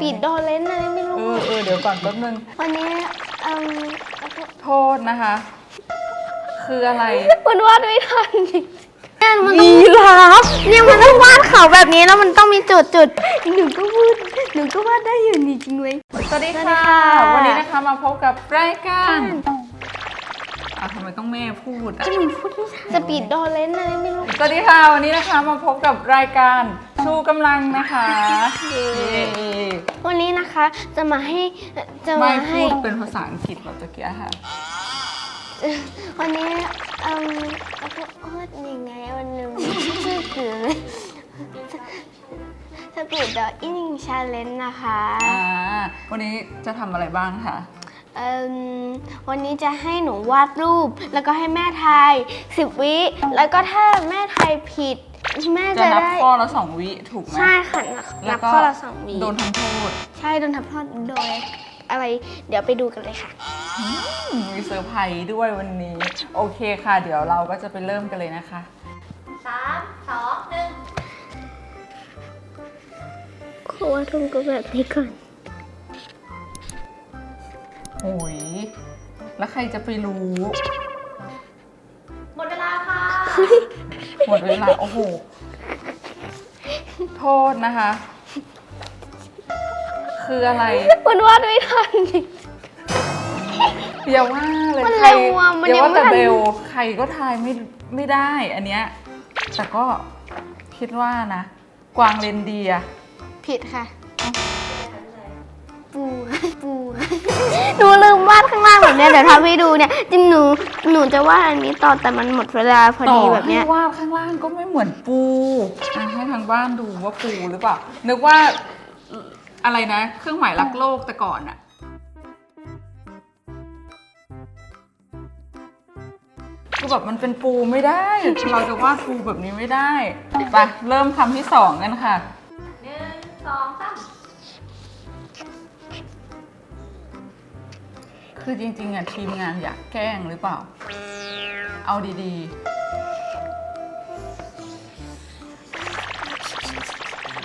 ปีดดอเลนอะไรไม่เอรู้ อเออเดี๋ยวก่อนแป๊บนึง วันนี้เอืมโทษนะคะ คืออะไรมันวาดไม่ทันเนี่ยมันต้องยีราฟเนี่ยมันต้องวาดเขาแบบนี้แล้วมันต้องมีจุดจุดหนูก็พูดหนูก็วาดได้อยู่นี่จริงเลย สวัสดีสวัสดีค่ะค่ะ วันนี้นะคะมาพบกับรายการ อะทำไมต้องแม่พูดอะหนูพูดไม่ทันสปีดดอเลนอะไรไม่รู้ สวัสดีค่ะ วันนี้นะคะมาพบกับรายการชูกำลังนะคะเย้วันนี้นะคะจะมาให้จะไม่มาให้พูดเป็นภาษาอังกฤษแบบตะเกียค่ะวันนี้เอืมพูดยังไงวันหนึงชื่อคือ สปีดดออินชาเลนนะคะ อ่า วันนี้จะทำอะไรบ้างคะ เอิ่มวันนี้จะให้หนูวาดรูป แล้วก็ให้แม่ทายสิบวิ แล้วก็ถ้าแม่ทายผิด แม่จะจะนับได้ ข้อละสองวิถูกไหมใช่ค่ะนับแล้นัวบก็ข้อละสองวิ โดนทำโทษใช่โดนทับทอดโดยอะไร เดี๋ยวไปดูกันเลยค่ะ อืมมีเซอร์ไพรส์ด้วยวันนี้ โอเคค่ะ เดี๋ยวเราก็จะไปเริ่มกันเลยนะคะ สามสองหนึ่ง ขอวาดรูปก็แบบนี้ก่อน โอ้ยแล้วใครจะไปรู้ หมดเวลาค่ะ หมดเวลา โอ้โห โทษนะคะ คืออะไร มันวาดไม่ทัน อย่าว่าเลยมันใครเร็วอะมันอย่ายังว่าไม่แต่ทัน เบล ใครก็ทายไม่ไม่ได้ อันเนี้ย แต่ก็คิดว่านะ กวางเรนเดียร์ผิดค่ะ ปูปูหนูลืมวาดข้างล่างแบบเนี้ยเดี๋ยวทำให้ดูเนี่ยจริงหนูหนูจะวาดอันนี้ต่อแต่มันหมดเวลาพอดีแบบเนี้ย ต่อให้วาดข้างล่างก็ไม่เหมือนปูอะให้ทางบ้านดูว่าปูหรือเปล่า นึกว่าอะไรนะ เครื่องหมายรักโลกแต่ก่อนอะคือแบบมันเป็นปูไม่ได้ เราจะวาดปูแบบนี้ไม่ได้ไปเริ่มคำที่สองกันค่ะ หนึ่งสองสาม คือจริงๆอะทีมงานอยากแกล้งหรือเปล่า เอาดี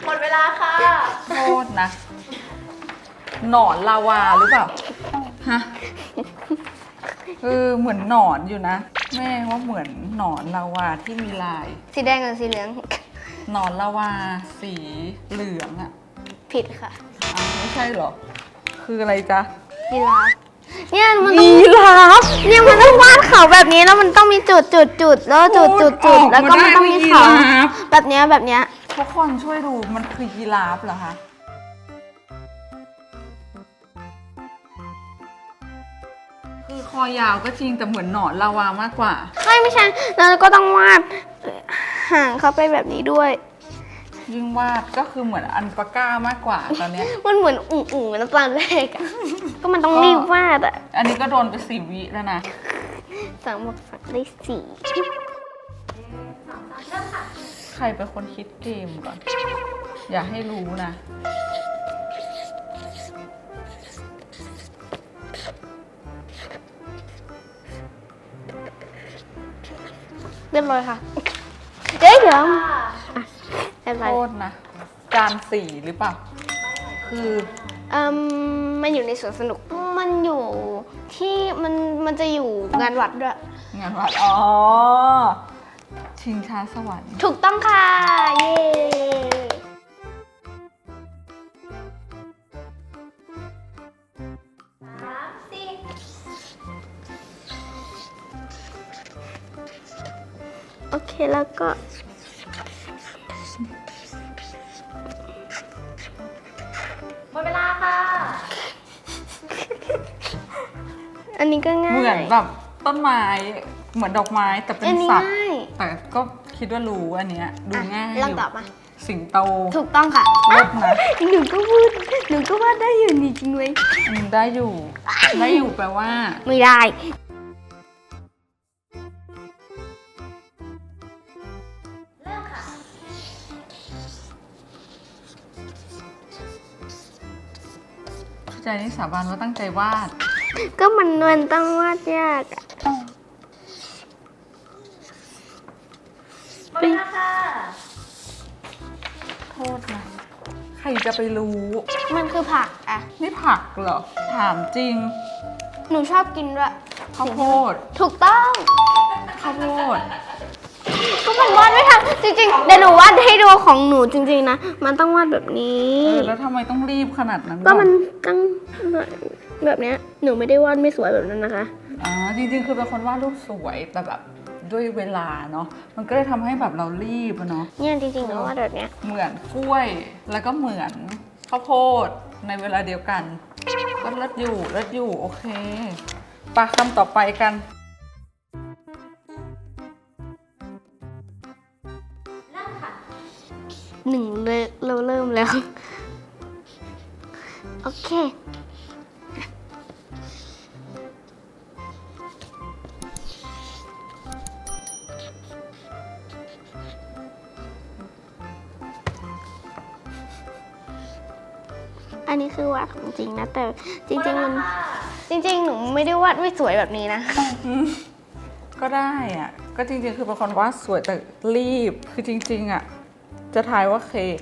หมดเวลาค่ะ ๆ โทษนะ หนอนลาวาหรือเปล่า ฮะเออเหมือนหนอนอยู่นะ แม่ว่าเหมือนหนอนลาวาที่มีลาย สีแดงกับสีเหลือง หนอนลาวาสีเหลืองอะผิดค่ะ อ้าวไม่ใช่เหรอ คืออะไรจ๊ะ ยีราฟ เนี่ยมันต้องยีราฟเนี่ยมันต้องวาดเขาแบบนี้แล้วมันต้องมีจุดจุดจุดแล้วจุดจุดจุดพูดออกแล้วก็มันต้องมีเขามาได้ว่ายีราฟแบบเนี้ยแบบเนี้ยทุกคนช่วยดูมันคือยีราฟเหรอคะคือคอยาวก็จริงแต่เหมือนหนอนลาวามากกว่าไม่ไม่ใช่แล้วก็ต้องวาดหางเขาไปแบบนี้ด้วย ยิ่งวาดก็คือเหมือนอันปาก้ามากกว่าตอนเนี้ย มันเหมือนอุ่งอุ่งๆน้ำตาลแรกอะก็มันต้องรีบวาดอะ อันนี้ก็โดนไปสี่วิแล้วนะสามบวกสามได้สี่สองสามเริ่มค่ะใครเป็นคนคิดเกมก่อน อย่าให้รู้นะ เรียบร้อยค่ะเจ๊เดี๋ยวค่ะเรียบร้อยโทษนะ จานสี่หรือเปล่า คือ เอืมมันอยู่ในสวนสนุก มันอยู่ ที่มันมันจะอยู่งานวัดด้วย งานวัดอ๋อ ชิงช้าสวรรค์ ถูกต้องค่ะ เย้สามสี่โอเคแล้วก็ อันนี้ก็ง่าย เหมือนแบบต้นไม้เหมือนดอกไม้แต่เป็นอันนี้สัตว์ ง่ายแต่ก็คิดว่ารู้อันเนี้ยดูอะง่ายอลองยู่ตอบมา สิงโต ถูกต้องค่ะเลิศนะหนูก็พูดหนูก็วาดได้อยู่นี่จริงเลยอืมได้อยู่ ได้อยู่แปลว่า ไม่ได้เริ่มค่ะเข้าใจนี่สาบานว่าตั้งใจวาด ก็มันมันต้องวาดยากอะหมดเวลาค่ะโทษนะใครรจะไปรู้ มันคือผักอะนี่ผักเหรอ ถามจริง หนูชอบกินด้วยข้าวโพด ถูกต้องข้าวโพด ก็มันวาดไม่ทันจริงๆเดี๋ยวหนูวาดให้ดูของหนูจริงๆนะ มันต้องวาดแบบนี้ เออแล้วทำไมต้องรีบขนาดนั้นก็มันก่อต้องแบบเนี้ยหนูไม่ได้วาดไม่สวยแบบนั้นนะคะอ่าจริงๆ คือเป็นคนวาดรูปสวยแต่แบบด้วยเวลาเนาะมันก็เลยทำให้แบบเรารีบอะเนาะเนี่ยจริงๆหนูวาดแบบเนี้ยเหมือนกล้วยแล้วก็เหมือนข้าวโพดในเวลาเดียวกัน ก็เลิศอยู่เลิศอยู่โอเคปะคำต่อไปกัน หนึ่งเลยเราเริ่มแล้ว โอเค อันนี้คือวาดของจริงนะ แต่จริง ๆ มันหดเวลาค่ะจริง ๆ หนูไม่ได้วาดไม่สวยแบบนี้นะ ก็ได้อะก็จริงๆ คือเป็นคนวาดสวยแต่รีบ คือจริง ๆอะ จะทายว่าเค้ก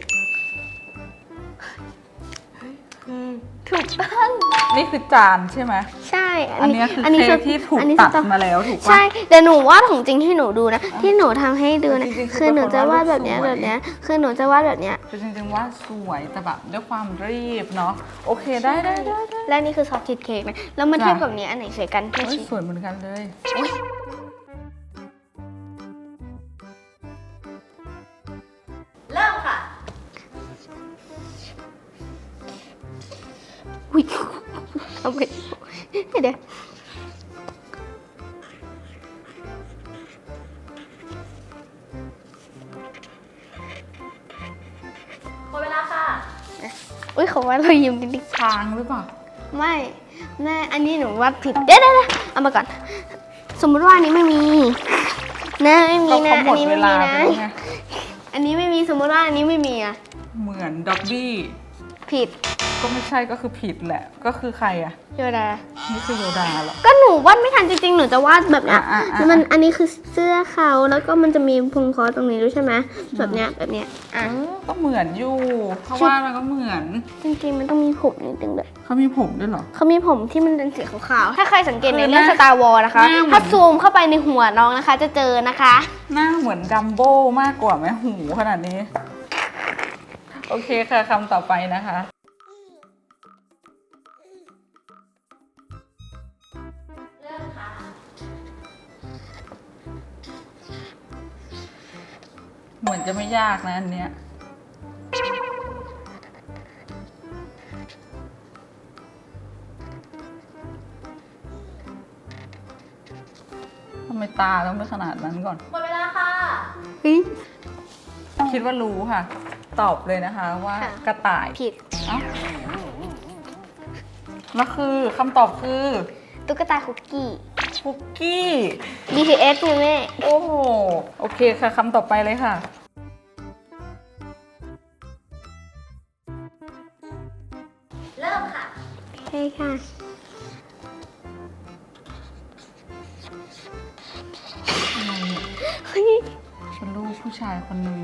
คือถูกต้อง นี่คือจานใช่ไหม ใช่ อันเนี้ยคือเค้กที่ถูกอันนี้ตัดคือมาแล้วถูกปะ ใช่ แต่หนูวาดของจริงที่หนูดูนะ ที่หนูทำให้ดูนะ จริงๆคือคือหนูจะวาดแบบเนี้ยเป็นคนแบวาดรูปสวยบเนี้ย คือหนูจะวาดแบบเนี้ย คือจริงๆวาดสวยแต่แบบด้วยความรีบเนาะ โอเคได้ได้ได้ได้และนี่คือซอฟต์ชีสเค้กนะ แล้วมาจ้ะเทียบกับเนี้ยอันไหนสวยกันเทียบเฮ้ยสิสวยเหมือนกันเลยเเอาไปเดี๋ยวหมดเวลาค่ะ อุ้ยเขาว่าเรายืมกันดิช้างหรือเปล่า ไม่แม่อันนี้หนูวาดผิดเดี๋ยวเดี๋ยวเดี๋ยวเอามาก่อน สมมติว่าอันนี้ไม่มี นะไม่มีก็นะเขาหมอันดนี้เวไม่ลามีไปนะแล้วไงอันนี้ไม่มีสมมติว่าอันนี้ไม่มีอะเหมือนด็อบบี้ ผิด ก็ไม่ใช่ก็คือผิดแหละ ก็คือใครอะโยดา นี่คือโยดาเหรอ ก็หนูวาดไม่ทันจริงๆ หนูจะวาดแบบเนี้ยอะอะอะ มันอันนี้คือเสื้อเขาแล้วก็มันจะมีพุงคอตรงนี้ด้วยใช่ไหมแบบเนี้ยแบบเนี้ยอะเออก็เหมือนอยู่เพราะว่ามันก็เหมือนจริงๆมันต้องมีผมนิดนึงด้วยเขามีผมด้วยเหรอ เขามีผมที่มันเป็นสีขาวๆถ้าใครสังเกตในคือเรื่องหสน้าตาร์วอลนะคะ หน้าเหมือน ถ้าซูมเข้าไปในหัวน้องนะคะ จะเจอนะคะ หน้าเหมือนดัมโบ้มากกว่าไหมหูขนาดนี้ โอเคค่ะคำต่อไปนะคะ เหมือนจะไม่ยากนะอันเนี้ย ทำไมตาต้องไม่ขนาดนั้นก่อน หมดเวลาค่ะ เฮ้ย คิดว่ารู้ค่ะ ตอบเลยนะคะว่าค่ะ กระต่ายผิด เอ้าแล้วคือคำตอบคือ ตุ๊กตาคุกกี้ คุกกี้ BTS ไงแม่ โอ้โห โอเคค่ะคำต่อไปเลยค่ะ เริ่มค่ะ ใช่ค่ะ อะไรเนี่ยเฮ้ย เป็นลูกผู้ชายคนหนึ่ง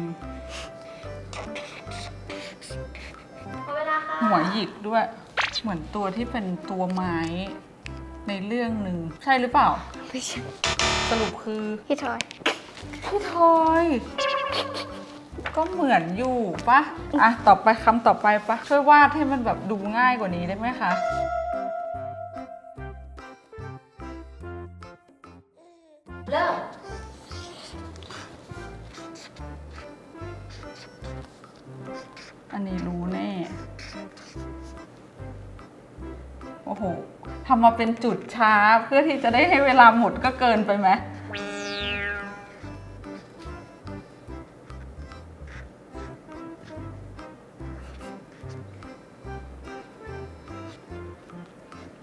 หมดเวลาค่ะ หัวหยิกด้วย เหมือนตัวที่เป็นตัวไม้ ในเรื่องหนึ่งใช่หรือเปล่า ไม่ใช่สรุปคือพี่ทอย พี่ทอย ก็เหมือนอยู่ปะอะต่อไปคำต่อไปปะช่วยวาดให้มันแบบดูง่ายกว่านี้ได้ไหมคะเริ่มอันนี้รู้แน่ โอ้โห ทำมาเป็นจุดช้าเพื่อที่จะได้ให้เวลาหมดก็เกินไปไหม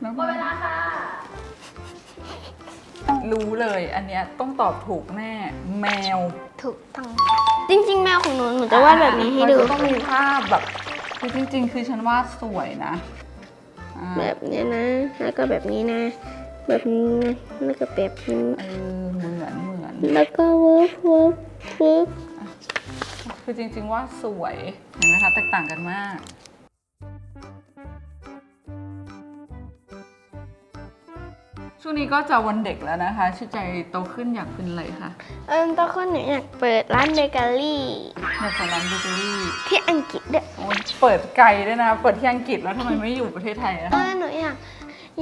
แล้วหมดเวลาค่ะ รู้เลยอันเนี้ยต้องตอบถูกแน่แมวถูกต้องค่ะจริง ๆ แมวของหนูหนูจะวาดแบบนี้ให้ดู มันจะต้องมีภาพแบบคือจริง ๆ คือฉันวาดสวยนะอ่า แบบเนี้ยนะแล้วก็แบบนี้นะ แบบนี้นะแล้วก็แบบนี้เออเหมือนเหมือนแล้วก็เวิร์ฟเวิร์ฟเวิร์ฟโอเคคือจริงๆว่าสวยเห็นไหมคะแตกต่างกันมาก ช่วงนี้ก็จะวันเด็กแล้วนะคะ ชื่อใจโตขึ้นอยากเป็นอะไรคะเอิมตอนคนหนูอยากเปิดร้านเบเกอรี่อยากเปิดร้านเบเกอรี่ที่อังกฤษด้วยโอ้ยเปิดไกลด้วยนะ เปิดที่อังกฤษแล้วทำไมไม่อยู่ประเทศไทยอะเออหนูอยาก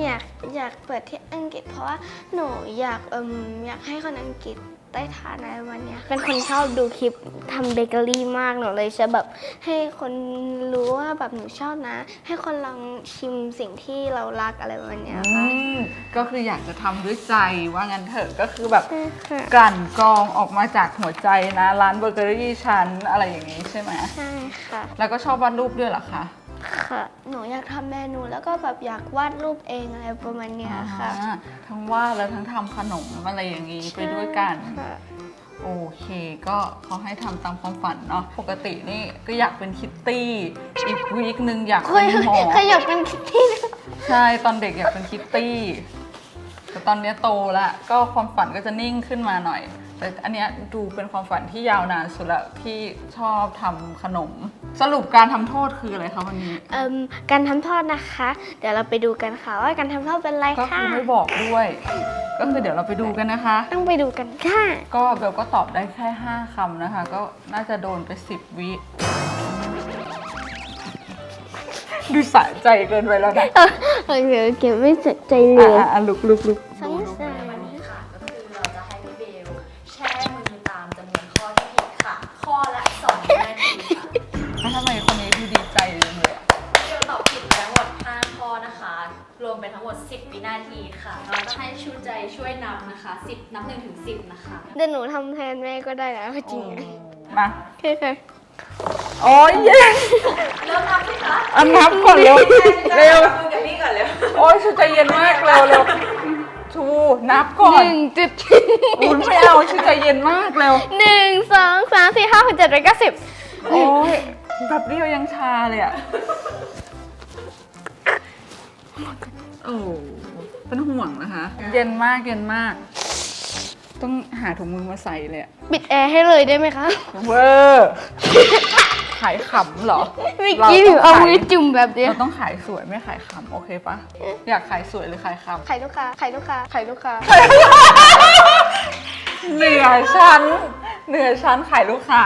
อยากอยากเปิดที่อังกฤษ เพราะว่าหนูอยากเอิมอยากให้คนอังกฤษ ได้ทานในวันเนี้ยเป็นคนชอบดูคลิปทำเบเกอรี่มากหนูเลยจะแบบให้คนรู้ว่าแบบหนูชอบนะ ให้คนลองชิมสิ่งที่เรารักอะไรประมาณเนี้ยอืค่ะมก็คืออยากจะทำด้วยใจว่างั้นเถอะก็คือแบบใช่ค่ะกลั่นกรองออกมาจากหัวใจนะ ร้านเบเกอรี่ชั้นอะไรอย่างนี้ใช่ไหม ใช่ค่ะ แล้วก็ชอบวาดรูปด้วยเหรอคะ ค่ะ หนูอยากทำเมนูแล้วก็แบบอยากวาดรูปเองอะไรประมาณเนี้ยค่ะ อ่าทั้งวาดแล้วทั้งทำขนมอะไรอย่างนี้ไปด้วยกัน ค่ะ โอเค ก็เขาให้ทำตามความฝันเนาะ ปกตินี่ก็อยากเป็นคิตตี้ อีกวีคหนึ่งอยากเคเป็ยนหมอเคยอยากเป็นที่นะใช่ตอนเด็กอยากเป็นคิตตี้ แต่ตอนเนี้ยโตละก็ความฝันก็จะนิ่งขึ้นมาหน่อย แต่อันเนี้ยดูเป็นความฝันที่ยาวนานสุดละที่ชอบทำขนม สรุปการทำโทษคืออะไรคะวันนี้ เอิ่มการทำทอดนะคะ เดี๋ยวเราไปดูกันค่ะว่าการทำทอดเป็นไรก็ค่ะคือไม่บอกด้วย ก็คือเดี๋ยวเราไปดูกันนะคะ ต้องไปดูกันค่ะ ก็เบลก็ตอบได้แค่ 5คำนะคะ ก็น่าจะโดนไป 10 วิ ดูสะใจเกินไปแล้วนะเออโอเคโอเคไม่สนใจเลอะยอะอะลุกลุกลุกสง รวมเป็นทั้งหมด 10 วินาทีค่ะ เราจะให้ชูใจช่วยนับนะคะ 10 นับ1ถึง10 นะคะเดี๋ยวหนูทำแทนแม่ก็ได้นะจริงๆอะมาโอเคค่ะโอ้ยเย้เริ่มนับสิคะอันนับก่อนเร็วเร็วมือกับนี่ก่อนเร็วโอ้ยชูใจเย็นมากเร็วเร็วชูนับก่อหนนึ่งจุดอุ้ยไม่เอาชูใจเย็นมากเร็วหนึ่งสองสามสี่ห้าหกเจ็ดแปดเก้าสิบโอ้ยแบบเดียวยังชาเลยอะ โอ้เป็นห่วงนะคะ เย็นมากเย็นมาก ต้องหาถุงมือมาใส่เลยอะปิดแอร์ให้เลยได้ไหมคะเวอร์ขายขำเหรอเมื่อกี้หนูเอามือจุ่มแบบเนี้ยเราต้องขายสวยไม่ขายขำโอเคปะอยากขายสวยหรือขายขำไข่ลูกค้าไข่ลูกค้าไข่ลูกค้าเหนือชั้นเหนือชั้นขายลูกค้า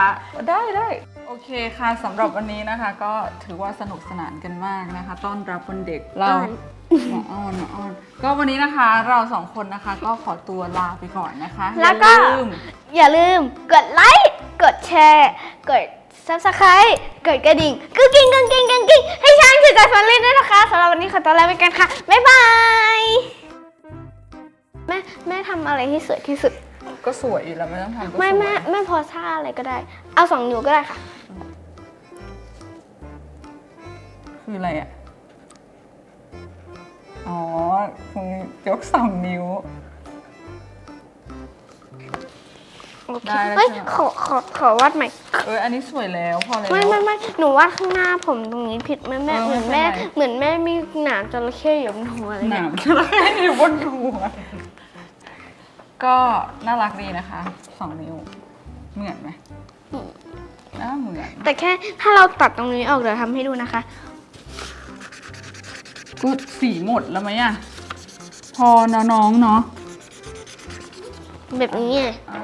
ได้ได้โอเคค่ะสำหรับวันนี้นะคะ ก็ถือว่าสนุกสนานกันมากนะคะ ต้อนรับวันเด็กเราอ่อน หมาอ้อนหมาอ้อน ก็วันนี้นะคะเราสองคนนะคะก็ขอตัวลาไปก่อนนะคะแล้วก็ อย่าลืมอย่าลืมกดไลค์ กดแชร์ กด subscribe กดกระดิ่งกึ๊กกิ้งกึ๊กกิ้งกึ๊กกิ้งให้ช้างถือใจฟันเล่นด้วยนะคะสำหรับวันนี้ขอตัวลาไปกันค่ะ บ๊ายบาย แม่แม่ทำอะไรที่สวยที่สุด ก็สวยอยู่แล้วไม่ต้องทำก็สวยไม่แม่แม่พอท่าอะไรก็ได้ เอาสองนิ้วก็ได้ค่ะ คืออะไรอะ อ๋อคงยกสองนิ้ว โอเคได้แล้วเฮ้ยใช่ไหม ขอขอขอวาดใหม่ เอออันนี้สวยแล้วพอแล้ว ไม่ไม่ไม่หนูวาดข้างหน้าผมตรงนี้ผิดแม่แม่เออเหมือนแม่ไม่เป็นไร เหมือนแม่มีหนามจระเข้อยู่บนหัวอะไรหเงี้นายมจระเข้อยู่บนหัวก็น่ารักดีนะคะสองนิ้ว เหมือนไหมน่าเหมือน แต่แค่ถ้าเราตัดตรงนี้ออกเดี๋ยวทำให้ดูนะคะ ก็สีหมดแล้วไหมอะ พอเนอะน้องเนาะแบบนี้ไง อ่า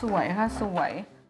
สวยค่ะสวย